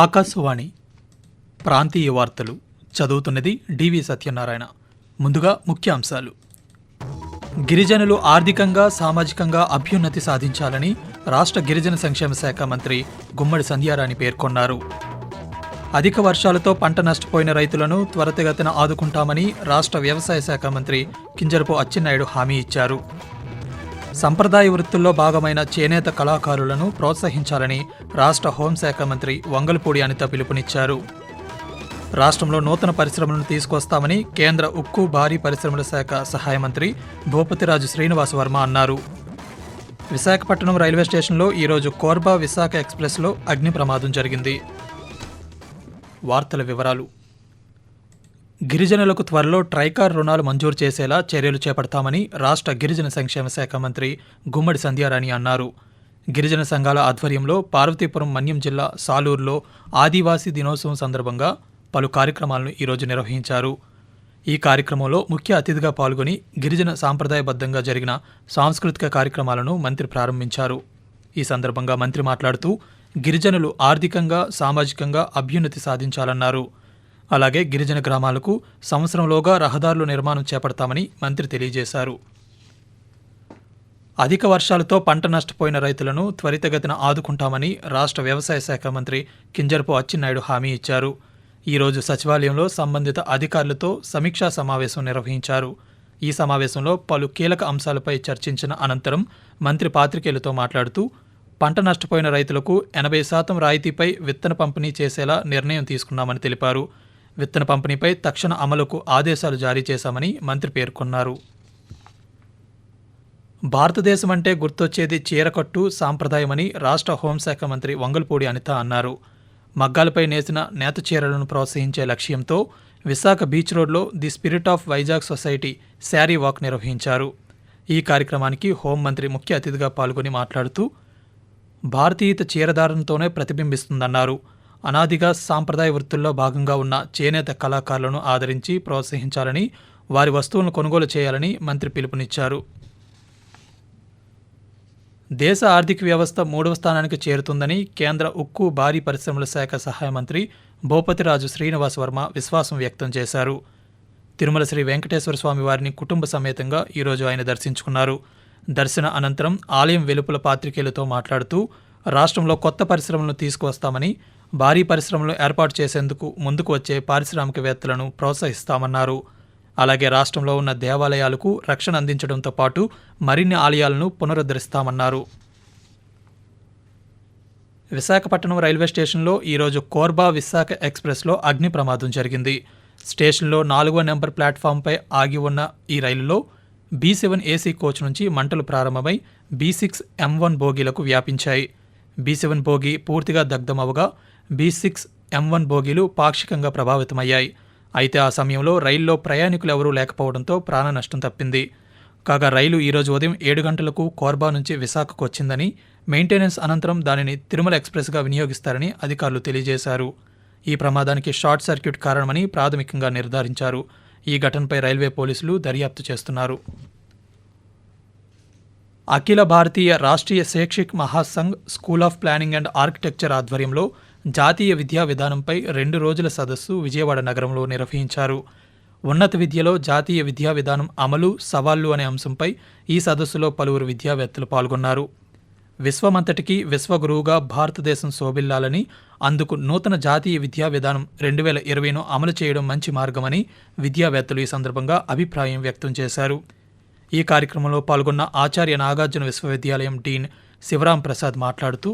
ఆకాశవాణి ప్రాంతీయ వార్తలు చదువుతున్నది డివి సత్యనారాయణ. ముందుగా ముఖ్యాంశాలు. గిరిజనులు ఆర్థికంగా సామాజికంగా అభ్యున్నతి సాధించాలని రాష్ట్ర గిరిజన సంక్షేమ శాఖ మంత్రి గుమ్మడి సంధ్యారాణి పేర్కొన్నారు. అధిక వర్షాలతో పంట నష్టపోయిన రైతులను త్వరితగతిన ఆదుకుంటామని రాష్ట్ర వ్యవసాయ శాఖ మంత్రి కింజరపు అచ్చెన్నాయుడు హామీ ఇచ్చారు. సంప్రదాయ వృత్తుల్లో భాగమైన చేనేత కళాకారులను ప్రోత్సహించాలని రాష్ట్ర హోంశాఖ మంత్రి వంగలపూడి అనిత పిలుపునిచ్చారు. రాష్ట్రంలో నూతన పరిశ్రమలను తీసుకొస్తామని కేంద్ర ఉక్కు భారీ పరిశ్రమల శాఖ సహాయ మంత్రి భూపతిరాజు శ్రీనివాస వర్మ అన్నారు. విశాఖపట్నం రైల్వే స్టేషన్లో ఈరోజు కోర్బా విశాఖ ఎక్స్ప్రెస్లో అగ్ని ప్రమాదం జరిగింది. వార్తల వివరాలు గిరిజనులకు త్వరలో ట్రైకార్ రుణాలు మంజూరు చేసేలా చర్యలు చేపడతామని రాష్ట్ర గిరిజన సంక్షేమ శాఖ మంత్రి గుమ్మడి సంధ్యారాణి అన్నారు. గిరిజన సంఘాల ఆధ్వర్యంలో పార్వతీపురం మన్యం జిల్లా సాలూరులో ఆదివాసీ దినోత్సవం సందర్భంగా పలు కార్యక్రమాలను ఈరోజు నిర్వహించారు. ఈ కార్యక్రమంలో ముఖ్య అతిథిగా పాల్గొని గిరిజన సాంప్రదాయబద్ధంగా జరిగిన సాంస్కృతిక కార్యక్రమాలను మంత్రి ప్రారంభించారు. ఈ సందర్భంగా మంత్రి మాట్లాడుతూ గిరిజనులు ఆర్థికంగా సామాజికంగా అభ్యున్నతి సాధించాలన్నారు. అలాగే గిరిజన గ్రామాలకు సంవత్సరంలోగా రహదారుల నిర్మాణం చేపడతామని మంత్రి తెలియజేశారు. అధిక వర్షాలతో పంట నష్టపోయిన రైతులను త్వరితగతిన ఆదుకుంటామని రాష్ట్ర వ్యవసాయ శాఖ మంత్రి కింజరపు అచ్చెన్నాయుడు హామీ ఇచ్చారు. ఈరోజు సచివాలయంలో సంబంధిత అధికారులతో సమీక్షా సమావేశం నిర్వహించారు. ఈ సమావేశంలో పలు కీలక అంశాలపై చర్చించిన అనంతరం మంత్రి పాత్రికేయులతో మాట్లాడుతూ పంట నష్టపోయిన రైతులకు ఎనభై శాతం రాయితీపై విత్తన పంపిణీ చేసేలా నిర్ణయం తీసుకున్నామని తెలిపారు. విత్తన పంపిణీపై తక్షణ అమలుకు ఆదేశాలు జారీ చేశామని మంత్రి పేర్కొన్నారు. భారతదేశం అంటే గుర్తొచ్చేది చీరకట్టు సాంప్రదాయమని రాష్ట్ర హోంశాఖ మంత్రి వంగల్పూడి అనిత అన్నారు. మగ్గాలపై నేసిన నేత చీరలను ప్రోత్సహించే లక్ష్యంతో విశాఖ బీచ్ రోడ్లో the spirit of Vizag society saree walk నిర్వహించారు. ఈ కార్యక్రమానికి హోంమంత్రి ముఖ్య అతిథిగా పాల్గొని మాట్లాడుతూ భారతీయత చీరధారణతోనే ప్రతిబింబిస్తుందన్నారు. అనాదిగా సాంప్రదాయ వృత్తుల్లో భాగంగా ఉన్న చేనేత కళాకారులను ఆదరించి ప్రోత్సహించాలని వారి వస్తువులను కొనుగోలు చేయాలని మంత్రి పిలుపునిచ్చారు. దేశ ఆర్థిక వ్యవస్థ మూడవ స్థానానికి చేరుతుందని కేంద్ర ఉక్కు భారీ పరిశ్రమల శాఖ సహాయ మంత్రి భూపతిరాజు శ్రీనివాస్ వర్మ విశ్వాసం వ్యక్తం చేశారు. తిరుమల శ్రీ వెంకటేశ్వర స్వామి వారిని కుటుంబ సమేతంగా ఈరోజు ఆయన దర్శించుకున్నారు. దర్శన అనంతరం ఆలయం వెలుపల పాత్రికేయులతో మాట్లాడుతూ రాష్ట్రంలో కొత్త పరిశ్రమలను తీసుకువస్తామని భారీ పరిశ్రమలు ఏర్పాటు చేసేందుకు ముందుకు వచ్చే పారిశ్రామికవేత్తలను ప్రోత్సహిస్తామన్నారు. అలాగే రాష్ట్రంలో ఉన్న దేవాలయాలకు రక్షణ అందించడంతో పాటు మరిన్ని ఆలయాలను పునరుద్ధరిస్తామన్నారు. విశాఖపట్నం రైల్వే స్టేషన్లో ఈరోజు కోర్బా విశాఖ ఎక్స్ప్రెస్లో అగ్ని ప్రమాదం జరిగింది. స్టేషన్లో నాలుగో నెంబర్ ప్లాట్ఫామ్పై ఆగి ఉన్న ఈ రైలులో బీ సెవెన్ ఏసీ కోచ్ నుంచి మంటలు ప్రారంభమై బీ సిక్స్ ఎం వన్ బోగీలకు వ్యాపించాయి. బీ సెవెన్ బోగి పూర్తిగా దగ్ధమవగా బీ సిక్స్ ఎం వన్ బోగీలు పాక్షికంగా ప్రభావితమయ్యాయి. అయితే ఆ సమయంలో రైల్లో ప్రయాణికులు ఎవరూ లేకపోవడంతో ప్రాణ నష్టం తప్పింది. కాగా రైలు ఈరోజు ఉదయం ఏడు గంటలకు కోర్బా నుంచి విశాఖకు వచ్చిందని మెయింటెనెన్స్ అనంతరం దానిని తిరుమల ఎక్స్ప్రెస్గా వినియోగిస్తారని అధికారులు తెలియజేశారు. ఈ ప్రమాదానికి షార్ట్ సర్క్యూట్ కారణమని ప్రాథమికంగా నిర్ధారించారు. ఈ ఘటనపై రైల్వే పోలీసులు దర్యాప్తు చేస్తున్నారు. Akhila Bharatiya Rashtriya Shaikshik Mahasangh school of planning and architecture ఆధ్వర్యంలో జాతీయ విద్యా విధానంపై రెండు రోజుల సదస్సు విజయవాడ నగరంలో నిర్వహించారు. ఉన్నత విద్యలో జాతీయ విద్యా విధానం అమలు సవాళ్ళు అనే అంశంపై ఈ సదస్సులో పలువురు విద్యావేత్తలు పాల్గొన్నారు. విశ్వమంతటికీ విశ్వగురువుగా భారతదేశం శోభిల్లాలని అందుకు నూతన జాతీయ విద్యా విధానం రెండు వేల ఇరవైను అమలు చేయడం మంచి మార్గమని విద్యావేత్తలు ఈ సందర్భంగా అభిప్రాయం వ్యక్తం చేశారు. ఈ కార్యక్రమంలో పాల్గొన్న ఆచార్య నాగార్జున విశ్వవిద్యాలయం డీన్ శివరాం ప్రసాద్ మాట్లాడుతూ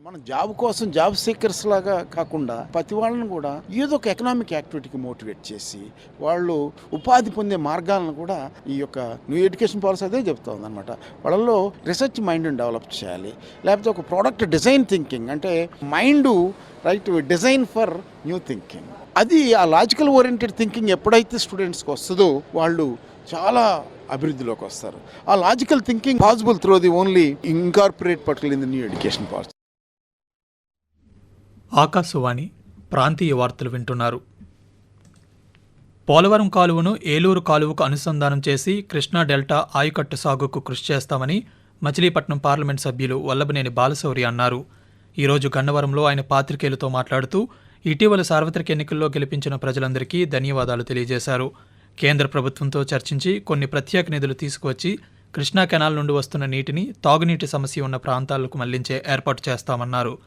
మన జాబ్ కోసం జాబ్ సీకర్స్ లాగా కాకుండా ప్రతి వాళ్ళని కూడా ఏదో ఒక ఎకనామిక్ యాక్టివిటీకి మోటివేట్ చేసి వాళ్ళు ఉపాధి పొందే మార్గాలను కూడా ఈ యొక్క న్యూ ఎడ్యుకేషన్ పాలసీ అదే చెప్తా ఉందన్నమాట. వాళ్ళలో రీసెర్చ్ మైండ్ని డెవలప్ చేయాలి. లేకపోతే ఒక ప్రోడక్ట్ డిజైన్ థింకింగ్ అంటే mind right design for new thinking అది ఆ లాజికల్ ఓరియంటెడ్ థింకింగ్ ఎప్పుడైతే స్టూడెంట్స్కి వస్తుందో వాళ్ళు చాలా అభివృద్ధిలోకి వస్తారు. ఆ logical thinking possible through the only incorporate particle in the new education policy Akashvani ప్రాంతీయ వార్తలు వింటున్నారు. పోలవరం కాలువను ఏలూరు కాలువకు అనుసంధానం చేసి కృష్ణా డెల్టా ఆయకట్టు సాగుకు కృషి చేస్తామని మచిలీపట్నం పార్లమెంట్ సభ్యులు వల్లభనేని బాలశౌరి అన్నారు. ఈరోజు గన్నవరంలో ఆయన పాత్రికేయులతో మాట్లాడుతూ ఇటీవల సార్వత్రిక ఎన్నికల్లో గెలిపించిన ప్రజలందరికీ ధన్యవాదాలు తెలియజేశారు. కేంద్ర ప్రభుత్వంతో చర్చించి కొన్ని ప్రత్యేక నిధులు తీసుకువచ్చి కృష్ణా కెనాల్ నుండి వస్తున్న నీటిని తాగునీటి సమస్య ఉన్న ప్రాంతాలకు మళ్ళించే ఏర్పాటు చేస్తామన్నారు.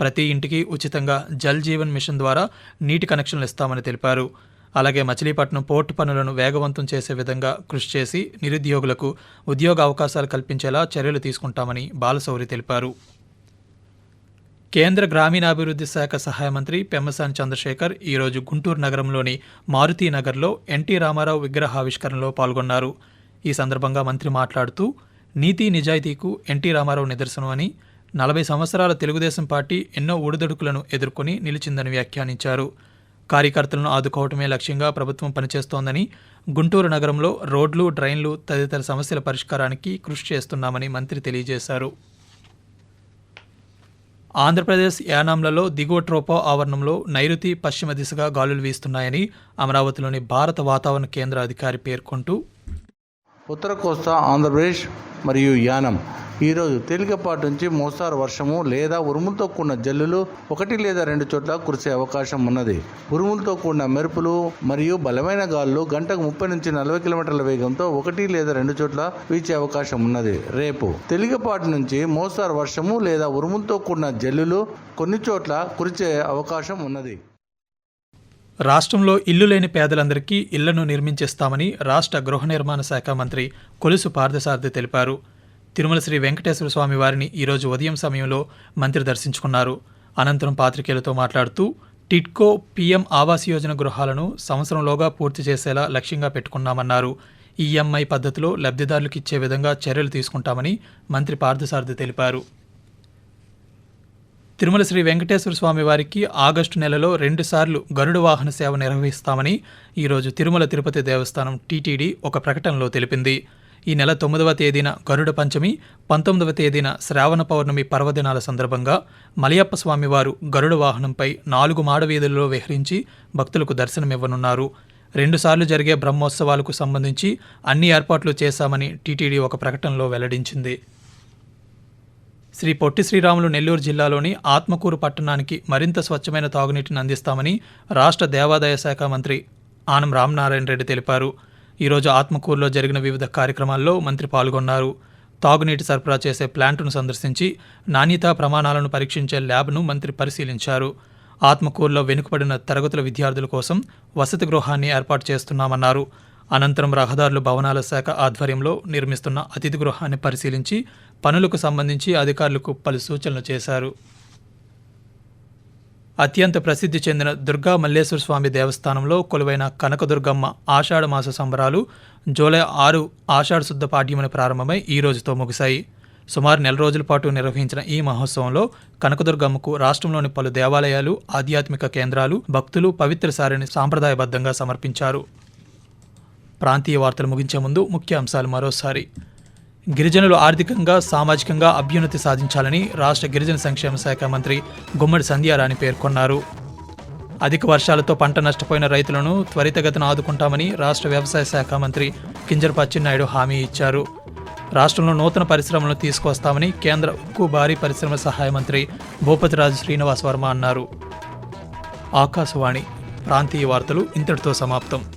ప్రతి ఇంటికి ఉచితంగా జల్ జీవన్ మిషన్ ద్వారా నీటి కనెక్షన్లు ఇస్తామని తెలిపారు. అలాగే మచిలీపట్నం పోర్టు పనులను వేగవంతం చేసే విధంగా కృషి చేసి నిరుద్యోగులకు ఉద్యోగ అవకాశాలు కల్పించేలా చర్యలు తీసుకుంటామని బాలశౌరి తెలిపారు. కేంద్ర గ్రామీణాభివృద్ధి శాఖ సహాయ మంత్రి పెమ్మసాని చంద్రశేఖర్ ఈరోజు గుంటూరు నగరంలోని మారుతి నగర్లో ఎన్టీ రామారావు విగ్రహావిష్కరణలో పాల్గొన్నారు. ఈ సందర్భంగా మంత్రి మాట్లాడుతూ నీతి నిజాయితీకు ఎన్టీ రామారావు నిదర్శనం అని నలభై సంవత్సరాల తెలుగుదేశం పార్టీ ఎన్నో ఒడిదొడుకులను ఎదుర్కొని నిలిచిందని వ్యాఖ్యానించారు. కార్యకర్తలను ఆదుకోవటమే లక్ష్యంగా ప్రభుత్వం పనిచేస్తోందని గుంటూరు నగరంలో రోడ్లు డ్రైన్లు తదితర సమస్యల పరిష్కారానికి కృషి చేస్తున్నామని మంత్రి తెలియజేశారు. ఆంధ్రప్రదేశ్ యానాంలలో దిగువ ట్రోపో ఆవరణంలో నైరుతి పశ్చిమ దిశగా గాలులు వీస్తున్నాయని అమరావతిలోని భారత వాతావరణ కేంద్ర అధికారి పేర్కొంటూ ఉత్తర కోస్తా ఆంధ్రప్రదేశ్ మరియు యానం ఈరోజు తేలికపాటి నుంచి మోస్తారు వర్షము లేదా ఉరుములతో కూడిన జల్లులు ఒకటి లేదా రెండు చోట్ల కురిసే అవకాశం ఉన్నది. ఉరుములతో కూడిన మెరుపులు మరియు బలమైన గాలులు గంటకు ముప్పై నుంచి నలభై కిలోమీటర్ల వేగంతో ఒకటి లేదా రెండు చోట్ల వీచే అవకాశం ఉన్నది. రేపు తేలికపాటి నుంచి మోస్తారు వర్షము లేదా ఉరుములతో కూడిన జల్లులు కొన్ని చోట్ల కురిచే అవకాశం ఉన్నది. రాష్ట్రంలో ఇల్లు లేని పేదలందరికీ ఇళ్ళను నిర్మించేస్తామని రాష్ట్ర గృహ నిర్మాణ శాఖ మంత్రి కొలుసు పార్థసారథి తెలిపారు. తిరుమల శ్రీ వెంకటేశ్వర స్వామి వారిని ఈరోజు ఉదయం సమయంలో మంత్రి దర్శించుకున్నారు. అనంతరం పాత్రికేయులతో మాట్లాడుతూ టిట్కో పీఎం ఆవాస్ యోజన గృహాలను సంవత్సరంలోగా పూర్తి చేసేలా లక్ష్యంగా పెట్టుకున్నామన్నారు. ఈఎంఐ పద్ధతిలో లబ్ధిదారులకు ఇచ్చే విధంగా చర్యలు తీసుకుంటామని మంత్రి పార్థసారథి తెలిపారు. తిరుమల శ్రీ వెంకటేశ్వర స్వామి వారికి ఆగస్టు నెలలో రెండుసార్లు గరుడ వాహన సేవ నిర్వహిస్తామని ఈరోజు తిరుమల తిరుపతి దేవస్థానం టీటీడీ ఒక ప్రకటనలో తెలిపింది. ఈ నెల తొమ్మిదవ తేదీన గరుడ పంచమి పంతొమ్మిదవ తేదీన శ్రావణ పౌర్ణమి పర్వదినాల సందర్భంగా మలయప్ప స్వామివారు గరుడ వాహనంపై నాలుగు మాడవీధులలో విహరించి భక్తులకు దర్శనమివ్వనున్నారు. రెండుసార్లు జరిగే బ్రహ్మోత్సవాలకు సంబంధించి అన్ని ఏర్పాట్లు చేశామని టీటీడీ ఒక ప్రకటనలో వెల్లడించింది. శ్రీ పొట్టి శ్రీరాములు నెల్లూరు జిల్లాలోని ఆత్మకూరు పట్టణానికి మరింత స్వచ్ఛమైన తాగునీటిని అందిస్తామని రాష్ట్ర దేవాదాయ శాఖ మంత్రి ఆనం రామనారాయణ రెడ్డి తెలిపారు. ఈరోజు ఆత్మకూరులో జరిగిన వివిధ కార్యక్రమాల్లో మంత్రి పాల్గొన్నారు. తాగునీటి సరఫరా చేసే ప్లాంటును సందర్శించి నాణ్యతా ప్రమాణాలను పరీక్షించే ల్యాబ్ను మంత్రి పరిశీలించారు. ఆత్మకూరులో వెనుకబడిన తరగతుల విద్యార్థుల కోసం వసతి గృహాన్ని ఏర్పాటు చేస్తున్నామన్నారు. అనంతరం రహదారులు భవనాల శాఖ ఆధ్వర్యంలో నిర్మిస్తున్న అతిథి గృహాన్ని పరిశీలించి పనులకు సంబంధించి అధికారులకు పలు సూచనలు చేశారు. అత్యంత ప్రసిద్ధి చెందిన దుర్గా మల్లేశ్వర స్వామి దేవస్థానంలో కొలువైన కనకదుర్గమ్మ ఆషాఢ మాస సంబరాలు జూలై ఆరు ఆషాఢ శుద్ధ పాఠ్యమని ప్రారంభమై ఈ రోజుతో ముగిశాయి. సుమారు నెల రోజుల పాటు నిర్వహించిన ఈ మహోత్సవంలో కనకదుర్గమ్మకు రాష్ట్రంలోని పలు దేవాలయాలు ఆధ్యాత్మిక కేంద్రాలు భక్తులు పవిత్ర సారిని సాంప్రదాయబద్ధంగా సమర్పించారు. ప్రాంతీయ వార్తలు ముగించే ముందు ముఖ్య అంశాలు మరోసారి. గిరిజనులు ఆర్థికంగా సామాజికంగా అభ్యున్నతి సాధించాలని రాష్ట్ర గిరిజన సంక్షేమ శాఖ మంత్రి గుమ్మడి సంధ్యారాణి పేర్కొన్నారు. అధిక వర్షాలతో పంట నష్టపోయిన రైతులను త్వరితగతిన ఆదుకుంటామని రాష్ట్ర వ్యవసాయ శాఖ మంత్రి కింజరపాచి నాయుడు హామీ ఇచ్చారు. రాష్ట్రంలో నూతన పరిశ్రమలను తీసుకొస్తామని కేంద్ర ఉక్కు భారీ పరిశ్రమ సహాయ మంత్రి భూపతిరాజు శ్రీనివాస్ వర్మ అన్నారు. ఆకాశవాణి ప్రాంతీయ వార్తలు ఇంతటితో సమాప్తం.